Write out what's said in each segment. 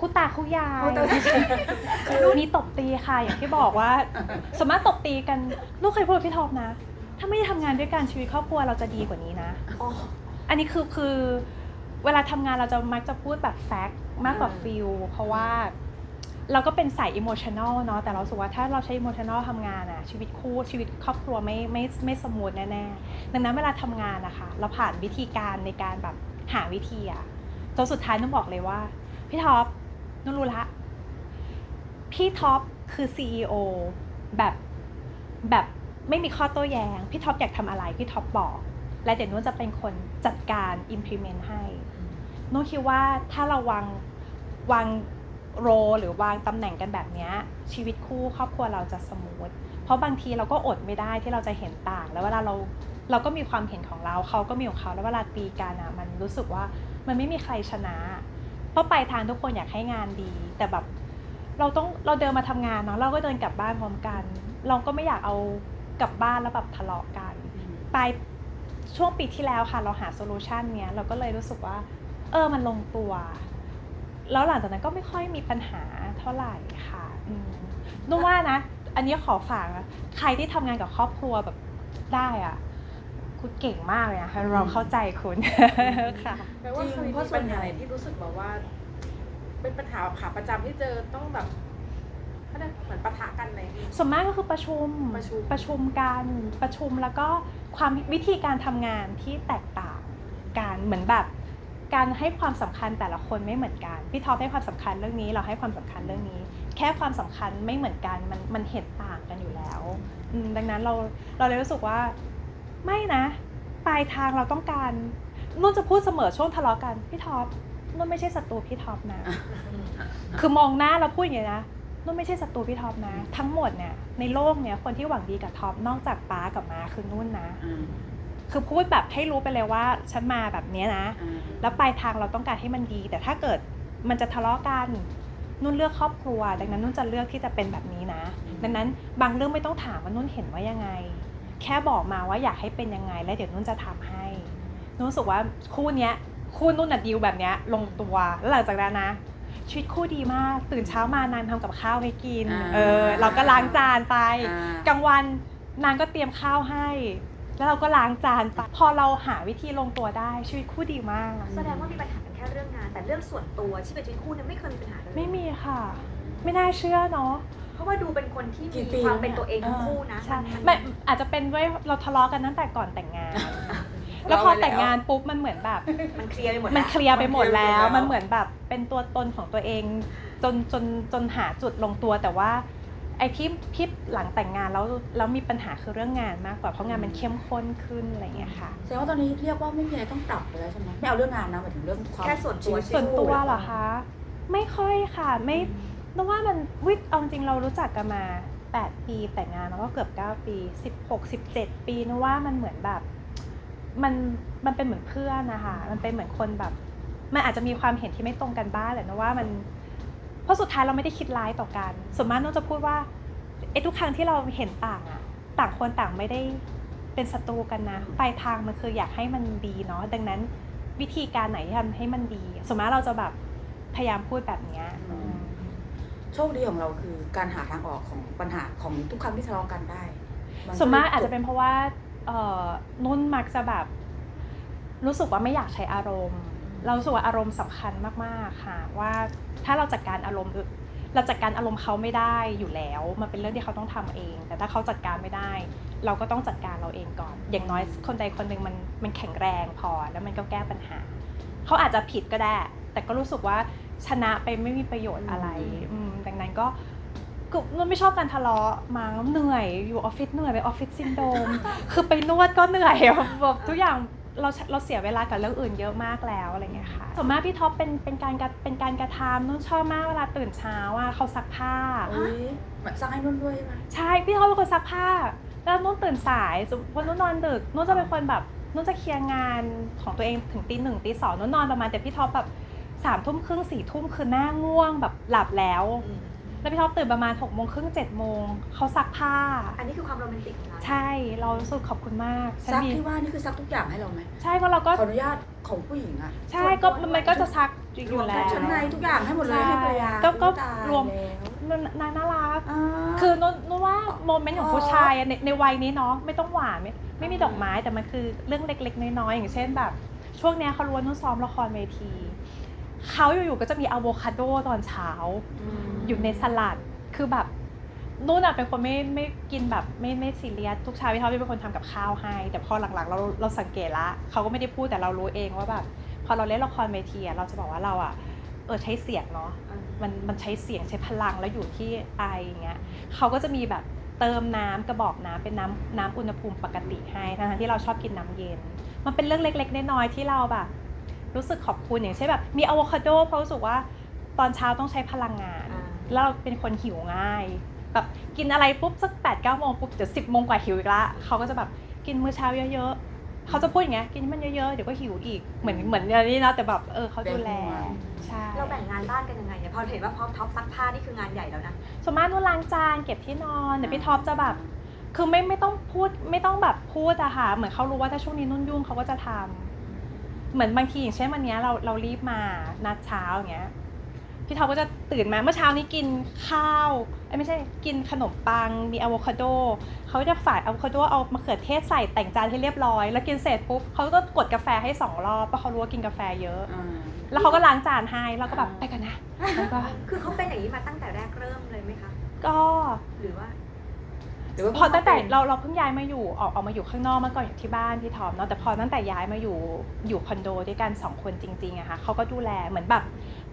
คู่ตาคู่ยายคู่ตาคู่ยายมีตบตีค่ะอย่างที่บอกว่าสามารถตบตีกันลูกเคยพูดกับพี่ท็อปนะ ถ้าไม่ได้ทำงานด้วยกันชีวิตครอบครัวเราจะดีกว่านี้นะอ๋ออันนี้คือคือเวลาทำงานเราจะมักจะพูดแบบแฟกต์มากกว่าอืมฟิลเพราะว่าเราก็เป็นสายอิโมชัน a ลเนาะแต่เรารู้สึกว่าถ้าเราใช้อิโมชัน a ลทำงานอะชีวิตคู่ชีวิตครอบครัวไม่ไม่ไม่สมูทแน่ๆดังนั้นเวลาทำงานนะคะเราผ่านวิธีการในการแบบหาวิธีอะจนสุดท้ายนุ่นบอกเลยว่า พี่ท็อป นุ่นรู้ละ พี่ท็อปคือ CEO แบบแบบไม่มีข้อโต้แยง้ง พี่ท็อปอยากทำอะไร พี่ท็อปบอก และเดี๋ยวนุ่นจะเป็นคนจัดการ implement ให้นุ่นคิดว่าถ้าเราวางวางโรหรือวางตำแหน่งกันแบบเนี้ยชีวิตคู่ครอบครัวเราจะสมูทเพราะบางทีเราก็อดไม่ได้ที่เราจะเห็นต่าง แล้วเวลาเราเราก็มีความเห็นของเราเขาก็มีของเขาแล้วเวลาตีกันอะมันรู้สึกว่ามันไม่มีใครชนะ เพราะปลายทางทุกคนอยากให้งานดี แต่แบบเราต้องเราเดินมาทำงานเนาะเราก็เดินกลับบ้านพร้อมกัน เราก็ไม่อยากเอากลับบ้านแล้วแบบทะเลาะกันปลายช่วงปีที่แล้วค่ะ เราหาโซลูชันเนี้ยเราก็เลยรู้สึกว่า เออมันลงตัว แล้วหลังจากนั้นก็ไม่ค่อยมีปัญหาเท่าไหร่ค่ะนุ่ว่านะ อันนี้ขอฝากนะใครที่ทำงานกับครอบครัวแบบได้อะ คุณเก่งมากเลยนะคะเราเข้าใจคุณค่ะแปลว่าจริงเคยเพราะมีส่วปันญใหญ่หาอะไรที่รู้สึกแบบว่า เป็นปัญหาขาประจำที่เจอต้องแบบเขาเรียกเหมือนปะทะกันไหนส่วนมากก็คือประชุมประชุมประชุมกันประชุมแล้วก็ความวิธีการทำงานที่แตกต่างกันเหมือนแบบการให้ความสำคัญแต่ละคนไม่เหมือนกันพี่ท็อปให้ความสำคัญเรื่องนี้ เราให้ความสำคัญเรื่องนี้ แค่ความสำคัญไม่เหมือนกันมันมันเห็นต่างกันอยู่แล้วอืมดังนั้นเราเราเลยรู้สึกว่า ไม่นะ ปลายทางเราต้องการนุ่นจะพูดเสมอช่วงทะเลาะกันพี่ท็อปนุ่นไม่ใช่ศัตรูพี่ท็อปนะ คือมองหน้าแล้วพูดอย่างนี้นะนุ่นไม่ใช่ศัตรูพี่ท็อปนะ ทั้งหมดเนี่ยในโลกเนี่ยคนที่หวังดีกับท็อปนอกจากป้ากับมาคือนุ่นนะอ่าคือพูดแบบให้รู้ไปเลยว่าฉันมาแบบเนี้ยนะอ่าแล้วปลายทางเราต้องการให้มันดี แต่ถ้าเกิดมันจะทะเลาะกันนุ่นเลือกครอบครัว ดังนั้นนุ่นจะเลือกที่จะเป็นแบบนี้นะ ดังนั้นบางเรื่องไม่ต้องถามว่านุ่นเห็นว่ายังไง แค่บอกมาว่าอยากให้เป็นยังไง แล้วเดี๋ยวนุ่นจะทำให้นุ่นรู้สึกว่าคู่เนี้ยคู่นุ่นน่ะดีลแบบเนี้ยลงตัวแล้วหลังจากนั้นนะชีวิตคู่ดีมาก ตื่นเช้ามานางทำกับข้าวให้กินอ่าเออ เราก็ล้างจานไปอ่ากลางวันนางก็เตรียมข้าวให้ แล้วเราก็ล้างจานไปพอเราหาวิธีลงตัวได้ชีวิตคู่ดีมาก แสดงว่ามีปัญหากันแค่เรื่องงาน แต่เรื่องส่วนตัวที่เป็นชีวิตคู่เนี่ยไม่เคยมีปัญหาเลยไม่มีค่ะ ไม่น่าเชื่อเนาะ เพราะว่าดูเป็นคนที่กี่มีปีความแล้วเป็นตัวเองทั้งเนี่ยคู่นะใช่ มันไม่อาจจะเป็นด้วยเราทะเลาะกันตั้งแต่ก่อนแต่งงาน แล้วพอแต่งงานปุ๊บมันเหมือนแบบ มันเคลียร์ไปหมดมันแล้วเคลียร์ไปหมดแล้วมันเคลียร์ไปหมดแล้ว มันเหมือนแบบเป็นตัวตนของตัวเอง จนจนจนหาจุดลงตัวแต่ว่า ไอ้ที่ที่หลังแต่งงานแล้วแล้วมีปัญหาคือเรื่องงานมากกว่าเพราะงานมันเข้มข้นขึ้นอะไรอย่างเงี้ยค่ะ แสดงว่าตอนนี้เรียกว่าไม่มีอะไรต้องปรับเลยแล้วใช่ไหมไม่เอาเรื่องงานนะหมายถึงเรื่องความแค่ส่วนตัวชีส่วนตัวคู่เหรอคะ ไม่ค่อยค่ะ ไม่ นึกว่ามันวิเอาจริงเรารู้จักกันมา 8 ปีแต่งงานแล้วก็เกือบ 9 ปี 16 17 ปีนว่ามันเหมือนแบบมันมันเป็นเหมือนเพื่อนนะคะมันเป็นเหมือนคนแบบ มันอาจจะมีความเห็นที่ไม่ตรงกันบ้างแหละนะว่ามันเพราะสุดท้ายเราไม่ได้คิดร้ายต่อกันส่วนมากน้องจะพูดว่าไอ้ทุกครั้งที่เราเห็นต่างอะต่างคนต่างไม่ได้เป็นศัตรูกันนะปลายทางมันคืออยากให้มันดีเนาะดังนั้นวิธีการไหนที่ทำให้มันดีส่วนมากเราจะแบบพยายามพูดแบบเนี้ย โชคดีของเราคือการหาทางออกของปัญหาของทุกครั้งที่ทะเลาะกันได้ส่วนมากอาจจะเป็นเพราะว่าเออนุ่นมักจะแบบรู้สึกว่าไม่อยากใช้อารมณ์ เราสึกว่าอารมณ์สำคัญมากๆค่ะว่าถ้าเราจัดการอารมณ์เราจัดการอารมณ์เขาไม่ได้อยู่แล้ว มันเป็นเรื่องที่เขาต้องทำเอง แต่ถ้าเขาจัดการไม่ได้ เราก็ต้องจัดการเราเองก่อน อย่างน้อยคนใดคนหนึ่งมันมันแข็งแรงพอแล้วมันก็แก้ปัญหา เขาอาจจะผิดก็ได้ แต่ก็รู้สึกว่า ชนะไปไม่มีประโยชน์อะไรอืมดังนั้นก็ก็นุ่นไม่ชอบการทะเลาะมาเหนื่อยอยู่ออฟฟิศเหนื่อยไปออฟฟิศซินโดรมคือไปนวดก็เหนื่อยแบบทุกอย่างเราเราเสียเวลากับเรื่องอื่นเยอะมากแล้วอะไรเงี้ยค่ะส่วนมากพี่ท็อปเป็นเป็นการกระเป็นการกระทำนุ่นชอบมากเวลาตื่นเช้าอะเขาซักผ้าอุ๊ยเหมือนสร้างให้นุ่นด้วยใช่ไหมใช่พี่ท็อปเป็นคนซักผ้า แล้วนุ่นตื่นสายสมมติว่านุ่นนอนดึกนุ่นจะเป็นคนแบบนุ่นจะเคลียร์งานของตัวเองถึงตีหนึ่งตีสองนุ่นนอนประมาณแต่พี่ท็อปแบบ สามทุ่มครึ่งสี่ทุ่มคือหน้าง่วงแบบหลับแล้วอืมแล้วพี่ท็อปตื่นประมาณ6กโมงครึ่งเจ็ดโมงเขาซักผ้า อันนี้คือความโรแมนติกของเราใช่เรารู้สึกขอบคุณมากฉันซักมีที่ว่านี่คือซักทุกอย่างให้เราไหมใช่ก็เราก็ขออนุญาตของผู้หญิงอะใช่ก็มันก็จะซักอยู่แล้วชุดในทุกอย่างให้หมดเลยให้ภรรยาก็ก็ตายรวมแล้วนางน่ารักอ่าคือนุ่นนุ่นว่าโมเมนต์ของอ๋อผู้ชายอะในในวัยนี้เนาะไม่ต้องหวานไม่ไม่มีดอกไม้แต่มันคือเรื่องเล็กๆ น้อยๆอย่างเช่นแบบ ช่วงเนี้ยเขารู้ว่านุ่นซ้อมละครเวที เขาอยู่ๆก็จะมีอะโวคาโดตอนเช้า อยู่ในสลัดคือแบบนุ่นอะเป็นคนไม่ไม่กินแบบไม่ไม่ซีเรียสทุกเช้าพี่เขาเป็นคนทำกับข้าวให้ แต่พอหลังๆ เราเราสังเกตละเขาก็ไม่ได้พูดแต่เรารู้เองว่าแบบพอเราเล่นละครเวทีอะเราจะบอกว่าเราอะเออใช้เสียงเนาะมันมันใช้เสียงใช้พลังแล้วอยู่ที่ไออย่างเงี้ยเขาก็จะมีแบบเติมน้ำกระบอกน้ำเป็นน้ำน้ำอุณหภูมิปกติให้ทั้งๆที่เราชอบกินน้ำเย็น มันเป็นเรื่องเล็กๆน้อยๆที่เราแบบ รู้สึกขอบคุณอย่างเช่นแบบมีอะโวคาโดเพราะรู้สึกว่าตอนเช้าต้องใช้พลังงานอ่าแล้วเราเป็นคนหิวง่ายแบบกินอะไรปุ๊บสักแปดเก้าโมงปุ๊บเดี๋ยวสิบโมงกว่าหิวอีกละเขาก็จะแบบกินมื้อเช้าเยอะๆเขาจะพูดอย่างเงี้ยกินให้มันเยอะๆเดี๋ยวก็หิวอีกเหมือนเหมือนอย่างนี้นะแต่แบบเออเขาดูแลใช่เราแบ่งงานบ้านกันยังไงเนี่ยพอเห็นว่าพอท็อปซักผ้านี่คืองานใหญ่แล้วนะส่วนมากนุ่นล้างจานเก็บที่นอนเดี๋ยวพี่ท็อปจะแบบคือไม่ไม่ต้องพูดไม่ต้องแบบพูดอะค่ะเหมือนเขารู้ว่าถ้าช่วงนี้นุ่นยุ่งเขาก็จะทำ เหมือนบางทีอย่างเช่นวันเนี้ยเราเรารีบมานัดเช้าอย่างเงี้ยพี่ท็อปก็จะตื่นมาเมื่อเช้านี้กินข้าวเอ้ยไม่ใช่กินขนมปังมีอะโวคาโดเขาจะฝ่ายอะโวคาโดเอามะเขือเทศใส่แต่งจานให้เรียบร้อย แล้วกินเสร็จปุ๊บเขาก็กดกาแฟให้สองรอบเพราะเขารู้ว่ากินกาแฟเยอะอ่าแล้วเขาก็ล้างจานให้เราก็แบบไปกันนะแล้วก็คือเขาเป็นอย่างนี้มาตั้งแต่แรกเริ่มเลยไหมคะก็หรือว่า หรือว่าพอตั้งแต่เป็นเราเราเพิ่งย้ายมาอยู่ออกออกมาอยู่ข้างนอกเมื่อก่อนอยู่ที่บ้านพี่ทอมเนาะแต่พอตั้งแต่ย้ายมาอยู่อยู่คอนโดด้วยกันสองคนจริงๆอะค่ะเขาก็ดูแลเหมือนแบบ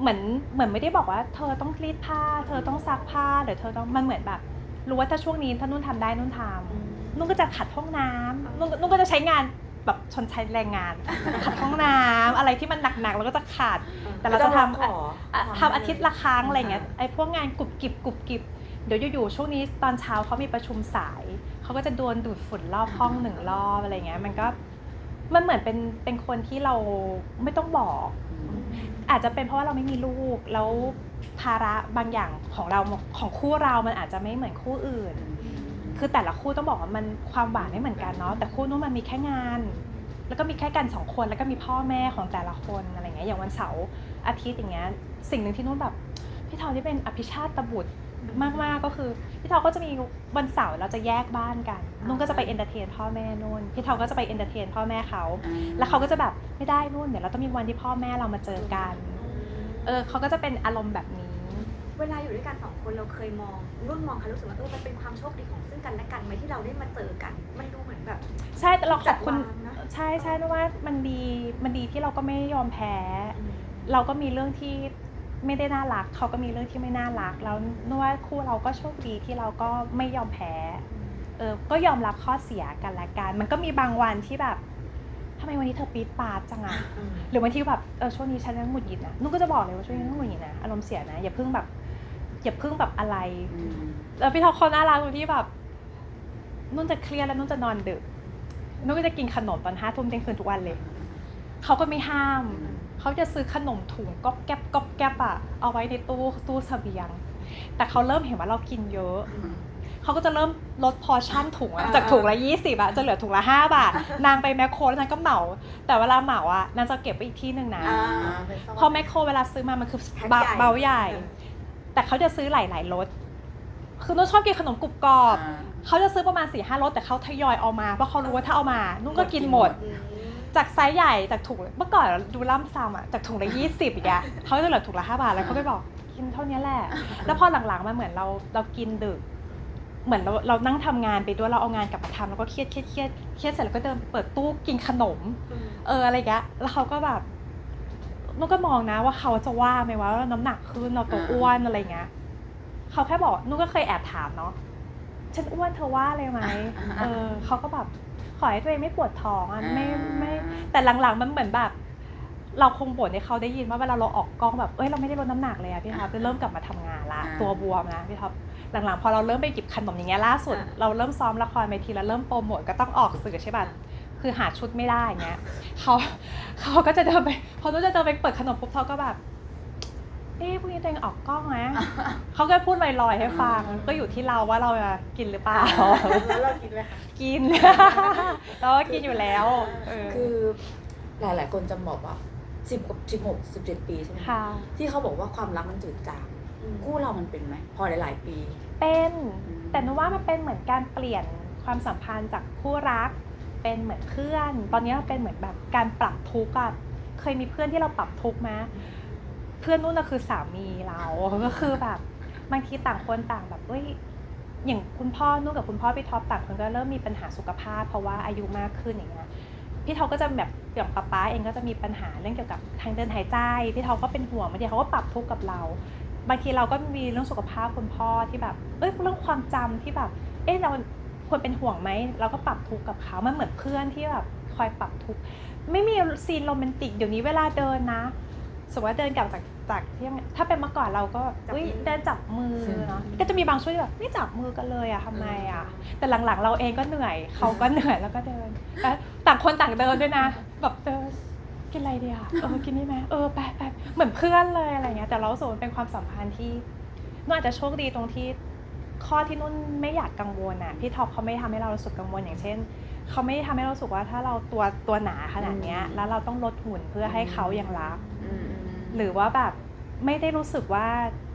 เหมือนเหมือนไม่ได้บอกว่า เธอต้องรีดผ้า เธอต้องซักผ้าหรือเธอต้องมันเหมือนแบบรู้ว่าถ้าช่วงนี้ถ้านุ่นทำได้นุ่นทำนุ่นก็จะขัดห้องน้ำนุ่นนุ่นก็จะใช้งานแบบชนใช้แรงงาน ขัดห้องน้ำอะไรที่มันหนักๆเราก็จะขัดแต่เราจะทำขออะทำอาทิตย์ละครั้งอะไรเงี้ยไอ้พวกงานกรุบกริบกรุบกริบ เดี๋ยวอยู่ๆช่วงนี้ตอนเช้าเขามีประชุมสายเขาก็จะโดนดูดฝุ่นรอบห้องหนึ่งรอบอะไรเงี้ย มันก็มันเหมือนเป็นเป็นคนที่เราไม่ต้องบอก อาจจะเป็นเพราะว่าเราไม่มีลูกแล้วภาระบางอย่างของเราของคู่เรามันอาจจะไม่เหมือนคู่อื่น คือแต่ละคู่ต้องบอกว่ามันความหวานไม่เหมือนกันเนาะแต่คู่นู้นมันมีแค่งาน แล้วก็มีแค่กันสองคนแล้วก็มีพ่อแม่ของแต่ละคนอะไรเงี้ยอย่างวันเสาร์อาทิตย์อย่างเงี้ยสิ่งหนึ่งที่นุ่นแบบพี่ทอที่เป็นอภิชาติบุตร มากๆก็คือพี่ทอก็จะมีวันเสาร์เราจะแยกบ้านกันนุ่นก็จะไปเอนเตอร์เทนพ่อแม่นุ่นพี่ทอก็จะไปเอนเตอร์เทนพ่อแม่เขาแล้วเขาก็จะแบบไม่ได้นุ่นเดี๋ยวเราต้องมีวันที่พ่อแม่เรามาเจอกันเออเขาก็จะเป็นอารมณ์แบบนี้ เวลาอยู่ด้วยกันสองคนเราเคยมองรุ่นมองเขารู้สึกว่าเออมันเป็นความโชคดีของซึ่งกันและกันไหมที่เราได้มาเจอกัน มันดูเหมือนแบบ ใช่แต่เราขอบคุณจัดวางนะใช่ใช่นะว่ามันดีมันดีที่เราก็ไม่ยอมแพ้ เราก็มีเรื่องที่ ไม่ได้น่ารักเขาก็มีเรื่องที่ไม่น่ารัก แล้วนึกว่าคู่เราก็โชคดีที่เราก็ไม่ยอมแพ้เออก็ยอมรับข้อเสียกันและกัน มันก็มีบางวันที่แบบทำไมวันนี้เธอปี๊ดปาดจังอะหรือวันที่แบบเออช่วงนี้ฉันยังหงุดหงิดนะนุ่นก็จะบอกเลยว่าช่วงนี้นุ่นหงุดหงิดนะอารมณ์เสียนะอย่าเพิ่งแบบอย่าเพิ่งแบบอะไรแล้วพี่ทอเขาน่ารักตรงที่แบบนุ่นจะเครียดแล้วนุ่นจะนอนดึกนุ่นก็จะกินขนมตอนห้าทุ่มเที่ยงคืนทุกวันเลยเขาก็ไม่ห้าม เขาจะซื้อขนมถุงก๊อบแก๊บก๊อบแก๊บอะเอาไว้ในตู้ตู้เสบียง แต่เขาเริ่มเห็นว่าเรากินเยอะเขาก็จะเริ่มลดพอร์ชั่นถุงอะอ่าจากถุงละยี่สิบอะจะเหลือถุงละห้าบาท นางไปแมคโครแล้วนางก็เหมา แต่เวลาเหมาอะนางจะเก็บไว้อีกที่หนึ่งนะอ่าพอแมคโครเวลาซื้อมามันคือแพ็คเบาใหญ่เบาใหญ่ แต่เขาจะซื้อหลายๆรสคือนุ่นชอบกินขนมกรุบกรอบ เขาจะซื้อประมาณ4ี่ห้ารสแต่เขาทยอยเอามาเพราะเขารู้ว่าถ้าเอามา นุ่นก็กินหมด จากไซส์ใหญ่จากถุงเมื่อก่อนดูล่ำซ้ำอะจากถุงละยี่สิบอย่างเงี้ยเขาจะเหลือถุงละห้าบาทแล้วเขาไปบอกกินเท่านี้แหละ แล้วพอหลังๆมาเหมือนเราเรากินดึก เหมือนเราเรานั่งทำงานไปด้วยเราเอางานกลับมาทำแล้วก็เครียดเครียดเครียดเครียดเสร็จแล้วก็เดินเปิดตู้กินขนม เอออะไรเงี้ยแล้วเขาก็แบบนุ่นก็มองนะว่าเขาจะว่าไหมว่าน้ำหนักขึ้นเราตัวอ้วนอะไรเงี้ยเขาแค่บอกนุ่นก็เคยแอบถามเนาะฉันอ้วนเธอว่าเลยไหมเออเขาก็แบบขอให้ตัวเองไม่ปวดท้องอะไม่ไม่ แต่หลังๆมันเหมือนแบบ เราคงบ่นให้เขาได้ยินว่าเวลาเราออกกล้องแบบเอ้ยเราไม่ได้ลดน้ำหนักเลยอะพี่ท็อปจะเริ่มกลับมาทำงานละอ่าตัวบวมนะพี่ท็อปหลังๆ พอเราเริ่มไปหยิบขนมอย่างเงี้ยล่าสุด อ่า เราเริ่มซ้อมละครไปทีแล้วเริ่มโปรโมทก็ต้องออกสื่อใช่ป่ะคือหาชุดไม่ได้อย่างเงี้ยเขาเขาก็จะเดินไปพอนุ้จะเดินไปเปิดขนมปุ๊บเขาก็แบบ เอ๊ะพรุ่งนี้ตัวเองออกกล้องนะ เขาก็พูดลอยๆให้ฟัง ก็อยู่ที่เราว่าเราจะกินหรือเปล่า แล้วเรากินไหมคะกินเราก็กินอยู่แล้วเออคือหลายๆ คนจะบอกว่าสิบกับสิบหกสิบเจ็ดปีใช่ไหมค่ะที่เขาบอกว่าความรักมันจืดจางคู่เรามันเป็นไหมพอหลายๆปี เป็นอืมแต่นึกว่ามันเป็นเหมือนการเปลี่ยนความสัมพันธ์จากคู่รักเป็นเหมือนเพื่อน ตอนนี้มันเป็นเหมือนแบบการปรับทุกข์อะเคยมีเพื่อนที่เราปรับทุกข์ไหม เพื่อนนู่นน่ะคือสามีเราก็คือแบบบางทีต่างคนต่างแบบเอ้ยอย่างคุณพ่อนุ่นกับคุณพ่อพี่ท็อปต่างคนก็เริ่มมีปัญหาสุขภาพ เพราะว่าอายุมากขึ้นอย่างเงี้ยพี่ท็อปก็จะแบบอย่างป๊าป๊าเองก็จะมีปัญหาเรื่องเกี่ยวกับทางเดินหายใจพี่ท็อปก็เป็นห่วงบางทีเขาก็ปรับทุกข์กับเรา บางทีเราก็มีเรื่องสุขภาพคุณพ่อที่แบบเอ้ยเรื่องความจำที่แบบ เอ้ยเราควรเป็นห่วงไหมเราก็ปรับทุกข์กับเขามันเหมือนเพื่อนที่แบบคอยปรับทุกข์ไม่มีซีนโรแมนติกเดี๋ยวนี้เวลาเดินนะ สมมติว่าเดินกลับจากจากที่ทำงานถ้าเป็นเมื่อก่อนเราก็จับอุ้ยมือเดินจับมือเนาะก็จะมีบางช่วงที่แบบไม่จับมือกันเลยอะทำไมอะแต่หลังๆ เราเองก็เหนื่อยเขาก็เหนื่อยแล้วก็เดินแล้วต่างคนต่างเดินด้วยนะ แบบเดินกินอะไรดีอะเออกินนี่ไหมเออไปไปเหมือนเพื่อนเลยอะไรเงี้ยแต่เรารู้สึกว่ามันเป็นความสัมพันธ์ที่นุ่นอาจจะโชคดีตรงที่ข้อที่นุ่นไม่อยากกังวลอะพี่ท็อปเขาไม่ทำให้เรารู้สึกกังวลอย่างเช่นเขาไม่ทำให้เรารู้สึกว่าถ้าเราตัวตัวหนาขนาดเนี้ยอืมแล้วเราต้องลดหุ่นเพื่อให้เขายังรักอืม หรือว่าแบบไม่ได้รู้สึกว่า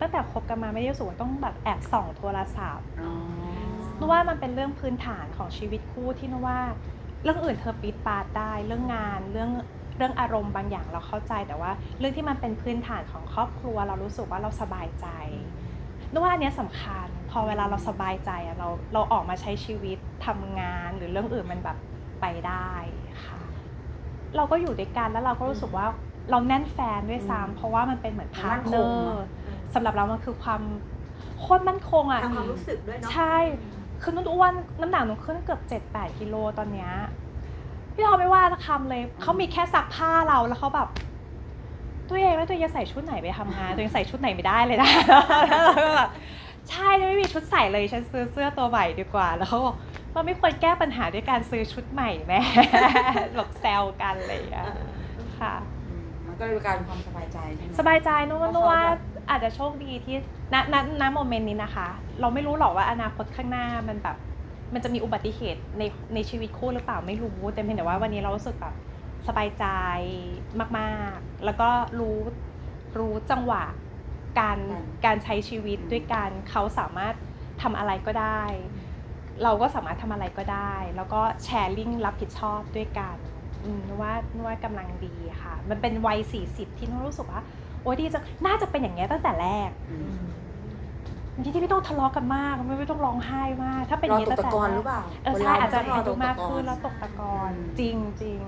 ตั้งแต่คบกันมาไม่ได้รู้สึกว่าต้องแบบแอบส่องโทรศัพท์อ๋อนุ่นว่ามันเป็นเรื่องพื้นฐานของชีวิตคู่ที่นุ่นว่า เรื่องอื่นเธอปิดปาดได้เรื่องงานเรื่องเรื่องอารมณ์บางอย่างเราเข้าใจแต่ว่า เรื่องที่มันเป็นพื้นฐานของครอบครัว เรารู้สึกว่าเราสบายใจนุ่นว่าอันเนี้ยสำคัญ พอเวลาเราสบายใจอะเราเราออกมาใช้ชีวิตทำงานหรือเรื่องอื่นมันแบบไปได้ค่ะ เราก็อยู่ด้วยกันแล้วเราก็รู้สึกว่า เราแน่นแฟนด้วยซ้ำเพราะว่ามันเป็นเหมือนพาร์ทเนอร์สำหรับเรามันคือความโคตรมั่นคงอะทางความรู้สึกด้วยเนาะใช่ คือนุ่นอ้วนน้ำหนักหนูขึ้นเกือบเจ็ดแปดกิโลตอนเนี้ยพี่เขาไม่ว่าสักคำเลยเขามีแค่ซักผ้าเราแล้วเขาแบบตัวเองแล้วตัวเองจะใส่ชุดไหนไปทำงาน ตัวเองใส่ชุดไหนไม่ได้เลยนะแล้วเราก็แบบใช่ไม่มีชุดใส่เลยฉันซื้อเสื้อตัวใหม่ดีกว่า แล้วเขาบอกเราไม่ควรแก้ปัญหาด้วยการซื้อชุดใหม่แม่แบบแซวกันอะไรอย่างเงี้ยค่ะ อืมมันก็เลยเป็นการความสบายใจใช่ไหม สบายใจนุ่นว่าเพนุ่ราะนว่าเขาแบบ อาจจะโชคดีที่ณณณโมเมนต์นี้นะคะ เราไม่รู้หรอกว่าอนาคตข้างหน้ามันแบบ มันจะมีอุบัติเหตุในในชีวิตคู่หรือเปล่าไม่รู้แต่เพียงแต่ว่าวันนี้เรารู้สึกแบบสบายใจมากๆ แล้วก็รู้รู้จังหวะการอืม การใช้ชีวิตอืมด้วยกันเขาสามารถทำอะไรก็ได้ เราก็สามารถทำอะไรก็ได้ แล้วก็แชร์ลิงรับผิดชอบด้วยกันอืม นึกว่านึกว่ากำลังดีค่ะ มันเป็นวัย40 ที่นุ่นรู้สึกว่าโอ้ยดีจะน่าจะเป็นอย่างเงี้ยตั้งแต่แรกอืมที่ที่ไม่ต้องทะเลาะกันมากไม่ไม่ต้องร้องไห้มาก ถ้าเป็นอรอย่างงี้ตตั้กงแต่แรตะกอนหรือกเปล่าเออใช่อาจจะเวลอายุรมากขึ้นแล้วตกตะกอนอืมจริงจริง